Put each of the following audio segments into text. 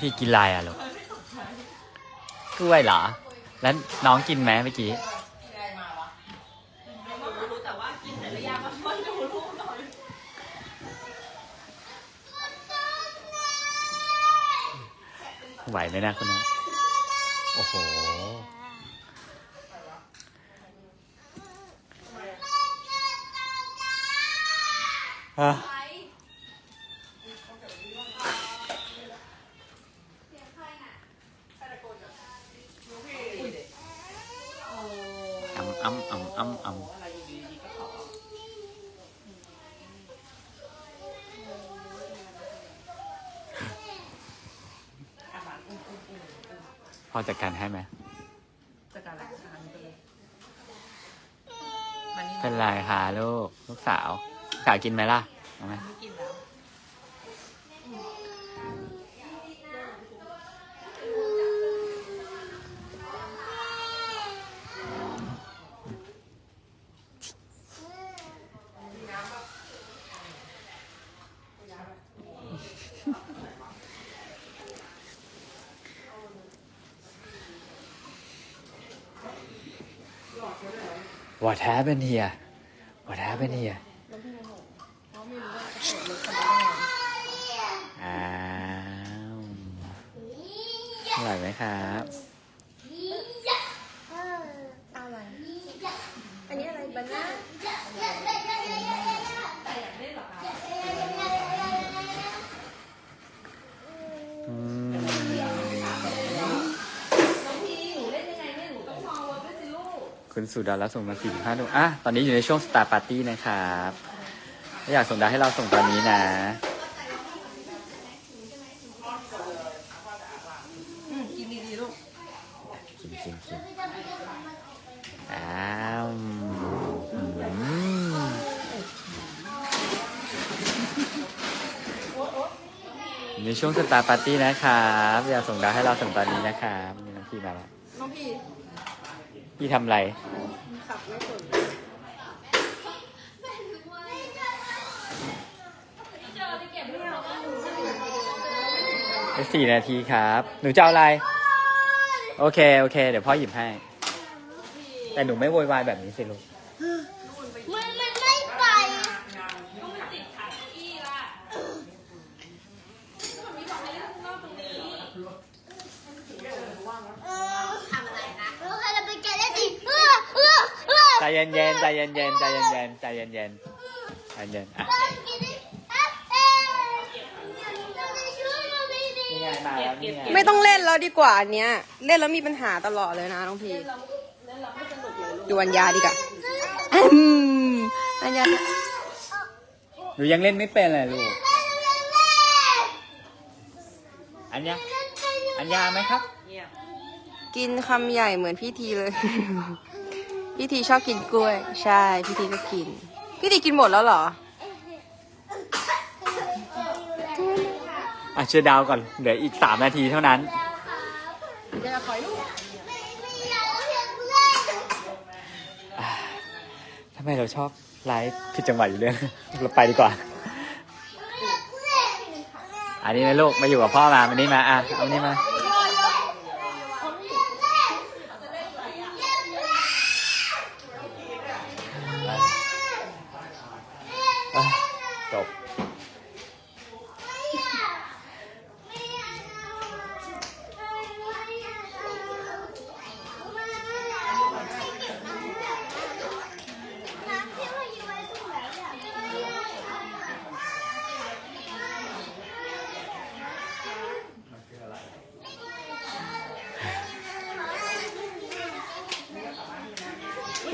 พี่กินอะไรอะลูกกล้วยเหรอ แล้วน้องกินไหมเมื่อกี้รู้แต่ว่ากินแต่ละอย่างมันไม่รู้รู้หน่อยไหวไหมนะคุณน้องโอ้โห อะ พอจัดการให้ไหมจะการรักษาไปเลยมันนี่เป็นไรคะลูก ลูกสาวลูกสาวกินไหมล่ะเอาไหมไม่กินแล้ว What happened here What happened here อ้าวอร่อยไหมครับ คุณสุดารับส่งมาสี่ห้าดูอะตอนนี้อยู่ในช่วงสตาร์ปาร์ตี้นะครับถ้าอยากส่งดาวให้เราส่งตอนนี้นะอืมกินดีๆลูกกินกินกินอ้าวอืมในช่วงสตาร์ปาร์ตี้นะครับ อยากส่งดาวให้เราส่งตอนนี้นะครับนี่น้องพี่มาแล้วน้องพี พี่ทำอะไร ขับไม่สนไปสี่นาทีครับ หนูจะเอาอะไร โอเค โอเค เดี๋ยวพ่อหยิบให้ แต่หนูไม่โวยวายแบบนี้สิลูก มันมันไม่ไป เออทำอะไรนะเราเคยจะไปแกะได้ดิเออเออ เออใจเย็นเย็นๆใจเย็นเย็นๆใจเย็นเย็นๆใจเย็นเย็นๆใจเย็นอะนี่ไงมาแล้วนี่ไงไม่ต้องเล่นแล้วดีกว่าอันเนี้ย เล่นแล้วมีปัญหาตลอดเลยนะน้องพีดูอัญญาดีกว่าอืมอัญญาหนูยังเล่นไม่เป็นเลยลูกอันยาอันยาไหมครับเงียบกินคำใหญ่เหมือนพี่ทีเลย พี่ทีชอบกินกล้วย ใช่ พี่ทีก็กิน พี่ทีกินหมดแล้วเหรอ อะเชื่อดาวก่อน เหลืออีกสามนาทีเท่านั้นอ่าทำไมเราชอบไลฟ์ผิดจังหวะอยู่เรื่องเราไปดีกว่า อันนี้นะลูก มาอยู่กับพ่อมาวันนี้มา อะ เอานี่มา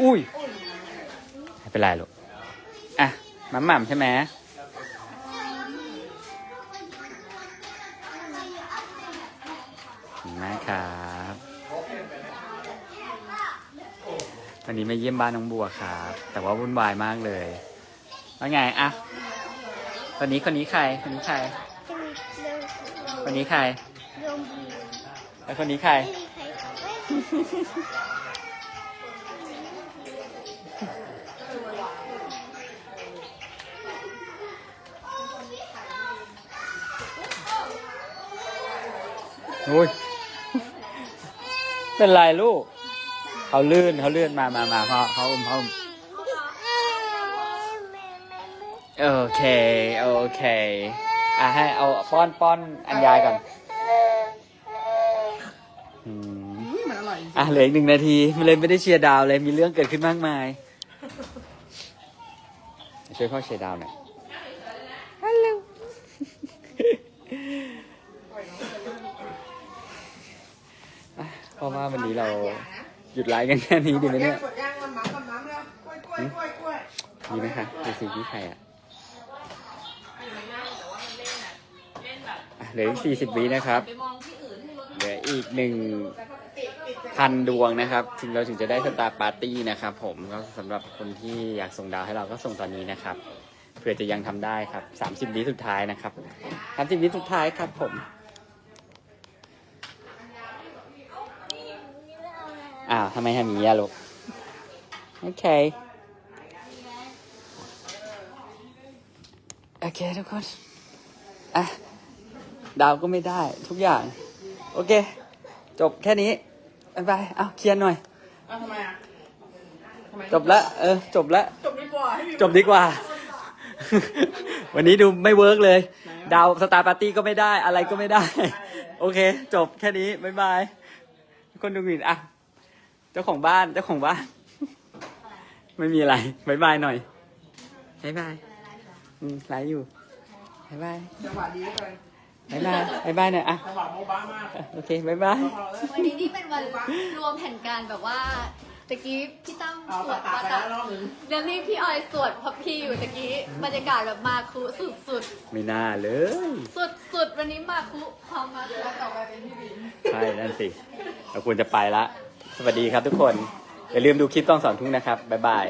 อุ้ยไม่เป็นไรลูกอะหม่ำหม่ำใช่ไหมขอบคุณมากครับวันนี้มาเยี่ยมบ้านน้องบัวครับ แต่ว่าวุ่นวายมากเลยว่าไงอะคนนี้คนนี้ใครคนนี้ใครคนนี้ใครโยมบีแล้วคนนี้ใคร ไม่มีใครเขาไม่ อุ้ยเป็นไรลูกเขาลื่นเขาลื่นมามามาพ่อเขาอุ้มเขาอุ้มโอเคโอเคอะให้เอาป้อนป้อนอันยายก่อนอืมมันอร่อยจริงอะเหลืออีกหนึ่งนาทีมันเลยไม่ได้เชียร์ดาวเลยมีเรื่องเกิดขึ้นมากมายช่วยพ่อเชียร์ดาวหน่อยฮัลโหล เพราะว่าวันนี้เราหยุดไลฟ์กันแค่นี้ดีไหมเนี่ยกดย่างมันมัมมันมัมแล้วกล้วยกล้วยกล้วยกล้วยดีไหมคะดูสินี่ใครอะอะเหลืออีกสี่สิบวินะครับไปมองที่อื่นให้รถเหลืออีกหนึ่งพันดวงนะครับ ถึงเราถึงจะได้สตาร์ปาร์ตี้นะครับ ผมก็สำหรับคนที่อยากส่งดาวให้เราก็ส่งตอนนี้นะครับเผื่อจะยังทำได้ครับสามสิบวิสุดท้ายนะครับสามสิบวิสุดท้ายครับผม อ้าวทำไมทำอย่างนี้อะลูก โอเค โอเคทุกคน อะ ดาวก็ไม่ได้ทุกอย่าง โอเค จบแค่นี้บายบายเอาเคลียร์หน่อย อ้าวทำไมอะทำไมจบละเออ จบละ จบดีกว่าให้มีจบดีกว่า วันนี้ดูไม่เวิร์กเลย ดาวสตาร์ปาร์ตี้ก็ไม่ได้อะไรก็ไม่ได้ โอเค จบแค่นี้บายบายทุกคนดูหมิ่นอะ เจ้าของบ้านเจ้าของบ้าน ไม่มีอะไรบายบายหน่อยบายบายอืมไลฟ์อยู่บายบายจังหวะดีเลยบายบายบายบายหน่อยอะจังหวะโมบ้ามากโอเคบายบายพอแล้ววันนี้นี่เป็นวันรวมแผนการแบบว่าตะกี้พี่ตั้มเอาสวตัดดตาปาไปตะแล้วรอบนึงเดี๋ยวนี้พี่ออยสวดพับพี่อยู่ตะกี้บรรยากาศแบบมาคุสุดไม่น่าเลยๆสุดสุดๆวันนี้มาคุความมาคุ ต่อไปเป็นพี่บิน ใช่นั่นสิเราควรจะไปละ สวัสดีครับทุกคน อย่าลืมดูคลิปต้องสอนทุ่งนะครับ บ๊ายบาย